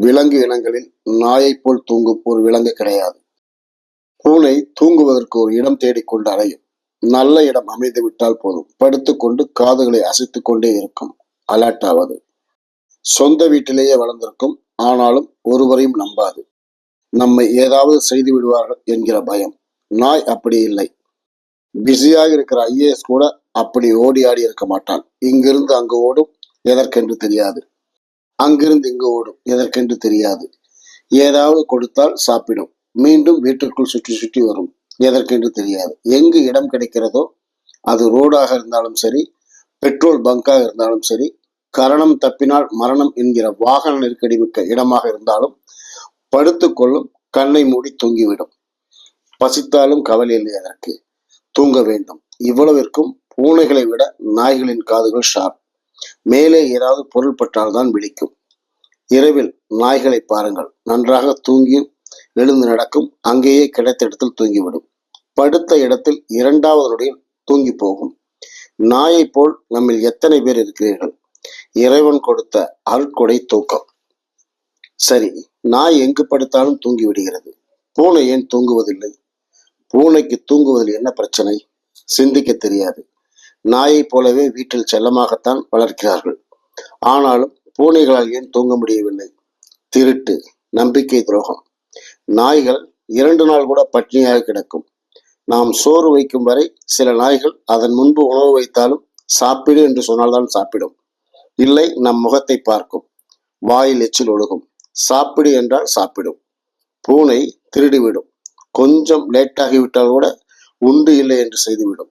விலங்கு இனங்களில் நாயைப் போல் தூங்கும் ஒரு விலங்கு கிடையாது. பூனை தூங்குவதற்கு ஒரு இடம் தேடிக்கொண்டு அலையும். நல்ல இடம் அமைந்து விட்டால் போதும். படுத்துக்கொண்டு காதுகளை அசைத்துக் கொண்டே இருக்கும். அலர்ட் ஆவது சொந்த வீட்டிலேயே வளர்ந்திருக்கும். ஆனாலும் ஒருவரையும் நம்பாது. நம்மை ஏதாவது செய்து விடுவார்கள் என்கிற பயம். நாய் அப்படி இல்லை. பிஸியாக இருக்கிற ஐஏஎஸ் கூட அப்படி ஓடி ஆடி இருக்க மாட்டான். இங்கிருந்து அங்கு ஓடும் எதற்கென்று தெரியாது. அங்கிருந்து இங்கு ஓடும். எதற்கென்று தெரியாது. ஏதாவது கொடுத்தால் சாப்பிடும். மீண்டும் வீட்டிற்குள் சுற்றி சுற்றி வரும். எதற்கென்று தெரியாது. எங்கு இடம் கிடைக்கிறதோ அது ரோடாக இருந்தாலும் சரி பெட்ரோல் பங்காக இருந்தாலும் சரி கரணம் தப்பினால் மரணம் என்கிற வாகன நெருக்கடி மிக்க இடமாக இருந்தாலும் படுத்துக்கொள்ளும் கண்ணை மூடி தூங்கிவிடும். பசித்தாலும் கவலை இல்லை அதற்கு. தூங்க வேண்டும். இவ்வளவிற்கும் பூனைகளை விட நாய்களின் காதுகள் ஷார்ப் மேலே ஏதாவது பொருள் பட்டால்தான் விழிக்கும். இரவில் நாய்களை பாருங்கள். நன்றாக தூங்கி எழுந்து நடக்கும். அங்கேயே கிடைத்த இடத்தில் தூங்கிவிடும். படுத்த இடத்தில் இரண்டாவது நொடியில் தூங்கி போகும். நாயைப் போல் நம்மில் எத்தனை பேர் இருக்கிறீர்கள்? இறைவன் கொடுத்த அருட்கொடை தூக்கம். சரி நாய் எங்கு படுத்தாலும் தூங்கி விடுகிறது. பூனை ஏன் தூங்குவதில்லை? பூனைக்கு தூங்குவதில் என்ன பிரச்சனை? சிந்திக்க தெரியாது. நாயைப் போலவே வீட்டில் செல்லமாகத்தான் வளர்க்கிறார்கள். ஆனாலும் பூனைகளால் ஏன் தூங்க முடியவில்லை? திருட்டு நம்பிக்கை துரோகம். நாய்கள் இரண்டு நாள் கூட பட்னியாக கிடக்கும். நாம் சோறு வைக்கும் வரை சில நாய்கள் அதன் முன்பு உணவு வைத்தாலும் சாப்பிடு என்று சொன்னால்தான் சாப்பிடும். இல்லை நம் முகத்தை பார்க்கும். வாயில் எச்சில் ஒழுகும். சாப்பிடு என்றால் சாப்பிடும். பூனை திருடிவிடும். கொஞ்சம் லேட்டாகிவிட்டால் கூட உண்டு இல்லை என்று செய்துவிடும்.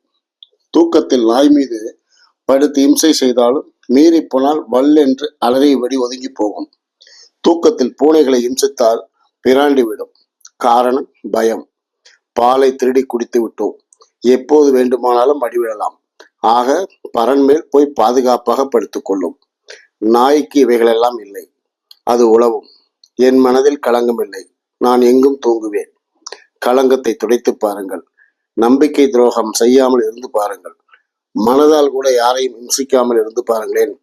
தூக்கத்தில் நாய் மீது படுத்து இம்சை செய்தாலும் மீறி போனால் வல் என்று அலறி வடி ஒதுங்கி போகும். தூக்கத்தில் பூனைகளை இம்சித்தால் பிராண்டி விடும். காரணம் பயம். பாலை திருடி குடித்து விட்டோம். எப்போது வேண்டுமானாலும் அடிவிடலாம் ஆக பரன் மேல் போய் பாதுகாப்பாக படுத்துக்கொள்ளும் நாய்க்கு இவைகளெல்லாம் இல்லை. அது உழவும். என் மனதில் களங்கம் இல்லை. நான் எங்கும் தூங்குவேன். களங்கத்தை துடைத்து பாருங்கள். நம்பிக்கை துரோகம் செய்யாமல் இருந்து பாருங்கள். மனதால் கூட யாரையும் இம்சிக்காமல் இருந்து பாருங்களேன்.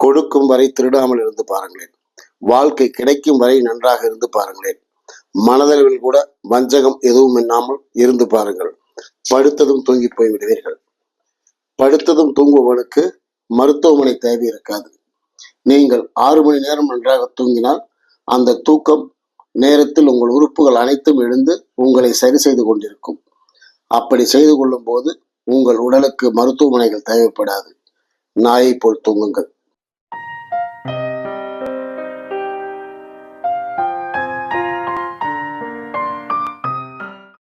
கொடுக்கும் வரை திருடாமல் இருந்து பாருங்களேன். வாழ்க்கை கிடைக்கும் வரை நன்றாக இருந்து பாருங்களேன். மனதளவில் கூட வஞ்சகம் எதுவும் இல்லாமல் இருந்து பாருங்கள். படுத்ததும் தூங்கி போய் விடுவீர்கள். படுத்ததும் தூங்குபவனுக்கு மருத்துவமனை தேவை இருக்காது. நீங்கள் ஆறு மணி நேரம் நன்றாக தூங்கினால் அந்த தூக்கம் நேரத்தில் உங்கள் உறுப்புகள் அனைத்தும் எழுந்து உங்களை சரி செய்து கொண்டிருக்கும். அப்படி செய்து கொள்ளும் போது உங்கள் உடலுக்கு மருத்துவமனைகள் தேவைப்படாது. நாயை போல் தூங்குங்கள்.